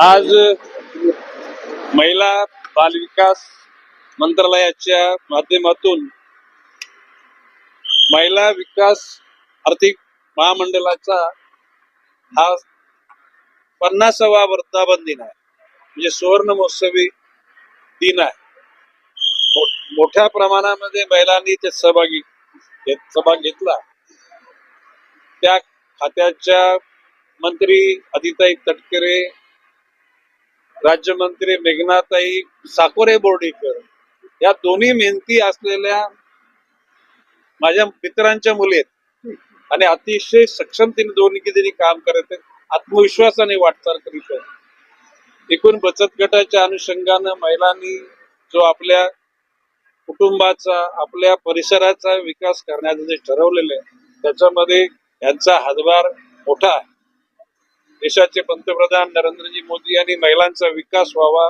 आज महिला बालविकास मंत्रालयाच्या माध्यमातून महिला विकास आर्थिक महामंडळाचा हा पन्नासावा वर्धापन दिन आहे. म्हणजे सुवर्ण महोत्सवी दिन आहे. मोठ्या प्रमाणामध्ये महिलांनी ते सहभागी सहभाग घेतला. त्या खात्याच्या मंत्री अदिताई तटकरे राज्यमंत्री मेघनाताई साकोरे बोर्डीकर या दोन्ही मेहनती असलेल्या माझ्या मित्रांच्या मुली आहेत आणि अतिशय सक्षमतेने दोन्ही किती काम करत आहेत आत्मविश्वासाने वाटचाल करीत आहेत. एकूण बचत गटाच्या अनुषंगानं महिलांनी जो आपल्या कुटुंबाचा आपल्या परिसराचा विकास करण्याचं जे ठरवलेलं आहे त्याच्यामध्ये यांचा हातभार मोठा आहे. देशाचे पंतप्रधान नरेंद्रजी मोदी यांनी महिलांचा विकास व्हावा.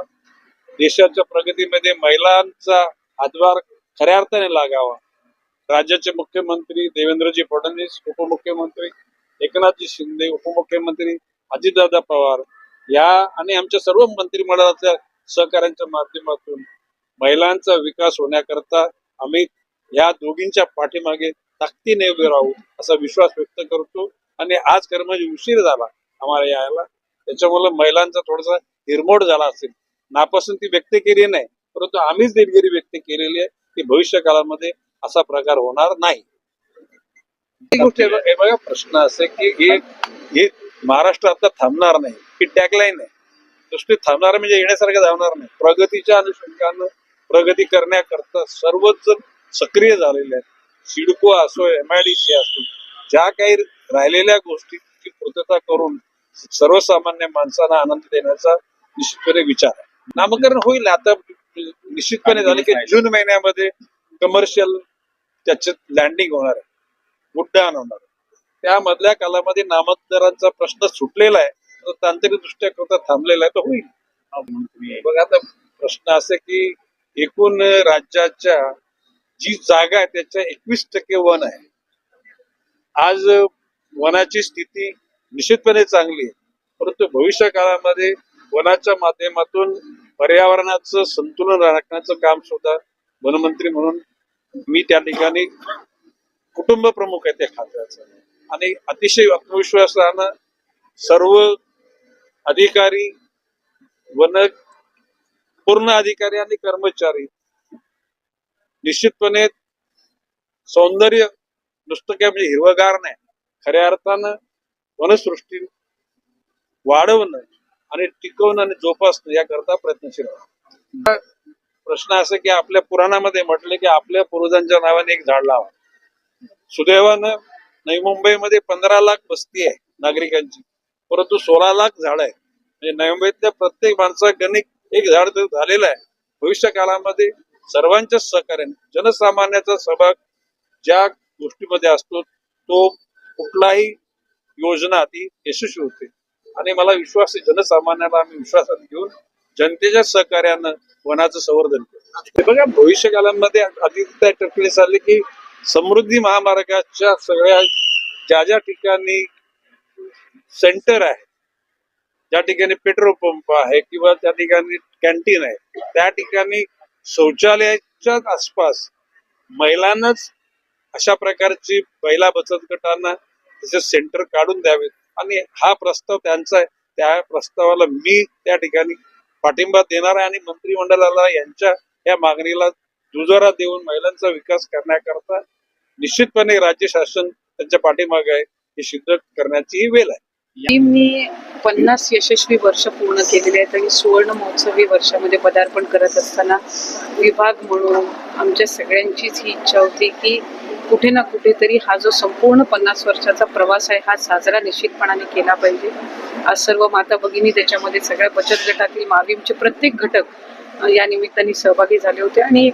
देशाच्या प्रगतीमध्ये महिलांचा हातभार खऱ्या अर्थाने लागावा. राज्याचे मुख्यमंत्री देवेंद्रजी फडणवीस उपमुख्यमंत्री एकनाथजी शिंदे उपमुख्यमंत्री अजितदादा पवार या आणि आमच्या सर्व मंत्रिमंडळाच्या सहकार्यांच्या माध्यमातून महिलांचा विकास होण्याकरता आम्ही या दोघींच्या पाठीमागे ताकदीने उभे राहू असा विश्वास व्यक्त करतो. आणि आज कर्मजी म्हणजे उशीर झाला. आम्हाला यायला. त्याच्यामुळे महिलांचा थोडासा हिरमोड झाला असेल. नापसंती व्यक्त केली नाही परंतु आम्हीच दिलगिरी व्यक्त केलेली आहे की भविष्य काळामध्ये असा प्रकार होणार नाही. ही गोष्ट बघा- हे बघा प्रश्न असे की हे हे महाराष्ट्र आता थांबणार नाही. ही टॅगलाईन आहे. नुसती थांबणार म्हणजे येण्यासारखं धावणार नाही. प्रगतीच्या अनुषंगानं प्रगती करण्याकरता सर्वच जण सक्रिय झालेले आहेत. सिडको असो एम आय डी सी असो ज्या काही राहिलेल्या याची पूर्तता करून सर्वसामान्य माणसांना आनंद देण्याचा निश्चितपणे विचार आहे. नामकरण होईल. आता निश्चितपणे झाले की जून महिन्यामध्ये कमर्शियल त्याचे लँडिंग होणार आहे. उड्डाण होणार आहे. त्यामधल्या कालामध्ये नामकरणाचा प्रश्न सुटलेला आहे. तांत्रिक दृष्ट्या करता थांबलेला आहे. तर होईल. बघा आता प्रश्न असे की एकूण राज्याच्या जी जागा आहे त्याच्या एकवीस टक्के वन आहे. आज वनाची स्थिती निश्चितपणे चांगली आहे. परंतु भविष्य काळामध्ये वनाच्या माध्यमातून पर्यावरणाचं संतुलन राखण्याचं काम सुद्धा वनमंत्री म्हणून मी त्या ठिकाणी कुटुंब प्रमुख आहे त्या खात्याचं. आणि अतिशय आत्मविश्वासानं सर्व अधिकारी वन पूर्ण अधिकारी आणि कर्मचारी निश्चितपणे सौंदर्य नुसतं काय म्हणजे हिरवगार नाही. खऱ्या अर्थानं वनसृष्टी वाढवणं आणि टिकवणं आणि जोपासणं याकरता प्रयत्नशील प्रश्न असा की आपल्या पुराणामध्ये म्हटले की आपल्या पूर्वजांच्या नावाने एक झाड लावा. सुदैवानं नवी मुंबईमध्ये पंधरा लाख वस्ती आहे नागरिकांची. परंतु सोळा लाख झाड आहे म्हणजे नवी मुंबईतल्या प्रत्येक माणसा गणित एक झाड तर झालेलं आहे. भविष्य काळामध्ये सर्वांच्या सहकार्याने जनसामान्याचा सहभाग ज्या गोष्टीमध्ये असतो तो कुठलाही योजना ती यशस्वी होते. आणि मला विश्वास आहे जनसामान्याला आम्ही विश्वासात घेऊन जनतेच्या सहकार्यानं वनाचं संवर्धन केलं. बघा भविष्य काळामध्ये आदित्य टप्पे चालले की समृद्धी महामार्गाच्या सगळ्या ज्या ज्या ठिकाणी सेंटर आहे ज्या ठिकाणी पेट्रोल पंप आहे किंवा त्या ठिकाणी कॅन्टीन आहे त्या ठिकाणी शौचालयाच्या आसपास महिलांनाच अशा प्रकारची महिला बचत गटांना तसेच सेंटर काढून द्यावेत. आणि हा प्रस्ताव त्यांचा आहे. त्या प्रस्तावाला मी त्या ठिकाणी पाठिंबा देणार आहे आणि मंत्रिमंडळाला यांच्या या मागणीला दुजोरा देऊन महिलांचा विकास करण्याकरता निश्चितपणे राज्य शासन त्यांच्या पाठीमागे आहे. हे सिद्ध करण्याची ही वेळ आहे. टीमनी पन्नास यशस्वी वर्ष पूर्ण केलेले आहेत आणि सुवर्ण महोत्सवी वर्षामध्ये पदार्पण करत असताना विभाग म्हणून आमच्या सगळ्यांचीच ही इच्छा होती की कुठे ना कुठेतरी हा जो संपूर्ण पन्नास वर्षाचा प्रवास आहे हा साजरा निश्चितपणाने केला पाहिजे. आज सर्व माता भगिनी त्याच्यामध्ये सगळ्या बचत गटातील माविमचे प्रत्येक घटक या निमित्ताने सहभागी झाले होते. आणि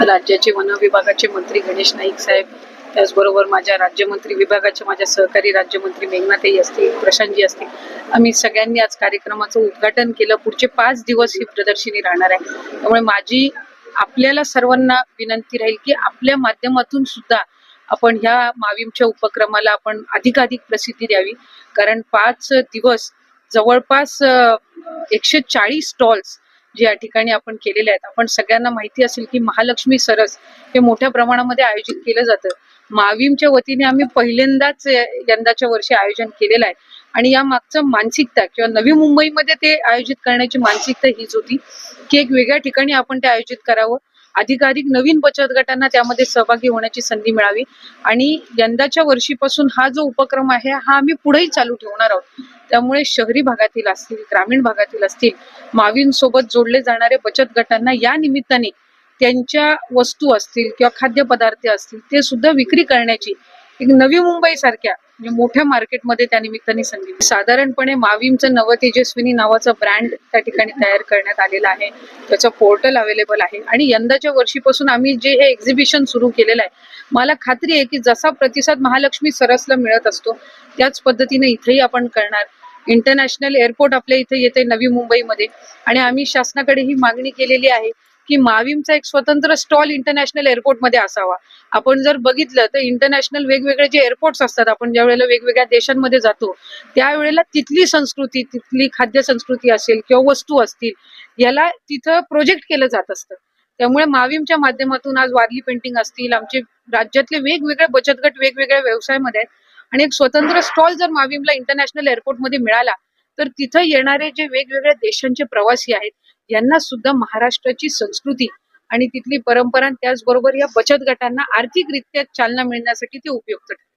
राज्याचे वन विभागाचे मंत्री गणेश नाईक साहेब त्याचबरोबर माझ्या राज्यमंत्री विभागाचे माझ्या सहकारी राज्यमंत्री मेघनाथही असतील प्रशांतजी असतील आम्ही सगळ्यांनी आज कार्यक्रमाचं उद्घाटन केलं. पुढचे पाच दिवस ही प्रदर्शनी राहणार आहे. त्यामुळे माझी आपल्याला सर्वांना विनंती राहील की आपल्या माध्यमातून सुद्धा आपण ह्या माविमच्या उपक्रमाला आपण अधिकाधिक प्रसिद्धी द्यावी. कारण पाच दिवस जवळपास एकशे चाळीस स्टॉल्स जे या ठिकाणी आपण केलेले आहेत आपण सगळ्यांना माहिती असेल की महालक्ष्मी सरस हे मोठ्या प्रमाणामध्ये आयोजित केलं जातं. मावीमच्या वतीने आम्ही पहिल्यांदाच यंदाच्या वर्षी आयोजन केलेलं आहे. आणि या मागचं मानसिकता किंवा नवी मुंबईमध्ये ते आयोजित करण्याची मानसिकता हीच होती की एक वेगळ्या ठिकाणी आपण ते आयोजित करावं. अधिकाधिक नवीन बचत गटांना त्यामध्ये सहभागी होण्याची संधी मिळावी. आणि यंदाच्या वर्षीपासून हा जो उपक्रम आहे हा आम्ही पुढेही चालू ठेवणार आहोत. त्यामुळे शहरी भागातील असतील ग्रामीण भागातील असतील मावींसोबत जोडले जाणारे बचत गटांना या निमित्ताने त्यांच्या वस्तू असतील किंवा खाद्यपदार्थ असतील ते सुद्धा विक्री करण्याची एक नवी मुंबई सारख्या म्हणजे मोठ्या मार्केटमध्ये त्या निमित्ताने सांगितलं साधारणपणे मावीमचं नवतेजस्विनी नावाचा ब्रँड त्या ठिकाणी तयार करण्यात आलेला आहे. त्याचं पोर्टल अवेलेबल आहे. आणि यंदाच्या वर्षीपासून आम्ही जे हे एक्झिबिशन सुरू केलेलं आहे मला खात्री आहे की जसा प्रतिसाद महालक्ष्मी सरसला मिळत असतो त्याच पद्धतीने इथेही आपण करणार. इंटरनॅशनल एअरपोर्ट आपल्या इथे येते नवी मुंबईमध्ये. आणि आम्ही शासनाकडे ही मागणी केलेली आहे की माविमचा एक स्वतंत्र स्टॉल इंटरनॅशनल एअरपोर्टमध्ये असावा. आपण जर बघितलं तर इंटरनॅशनल वेगवेगळे जे एअरपोर्ट्स असतात आपण ज्या वेळेला वेगवेगळ्या देशांमध्ये जातो त्यावेळेला तिथली संस्कृती तिथली खाद्य संस्कृती असेल किंवा वस्तू असतील याला तिथं प्रोजेक्ट केलं जात असतं. त्यामुळे माविमच्या माध्यमातून आज वारली पेंटिंग असतील आमचे राज्यातले वेगवेगळे बचत गट वेगवेगळ्या व्यवसायामध्ये आहेत आणि एक स्वतंत्र स्टॉल जर माविमला इंटरनॅशनल एअरपोर्टमध्ये मिळाला तर तिथं येणारे जे वेगवेगळ्या देशांचे प्रवासी आहेत यांना सुद्धा महाराष्ट्राची संस्कृती आणि तिथली परंपरा त्याचबरोबर या बचत गटांना आर्थिकरित्या चालना मिळण्यासाठी ते उपयुक्त ठरते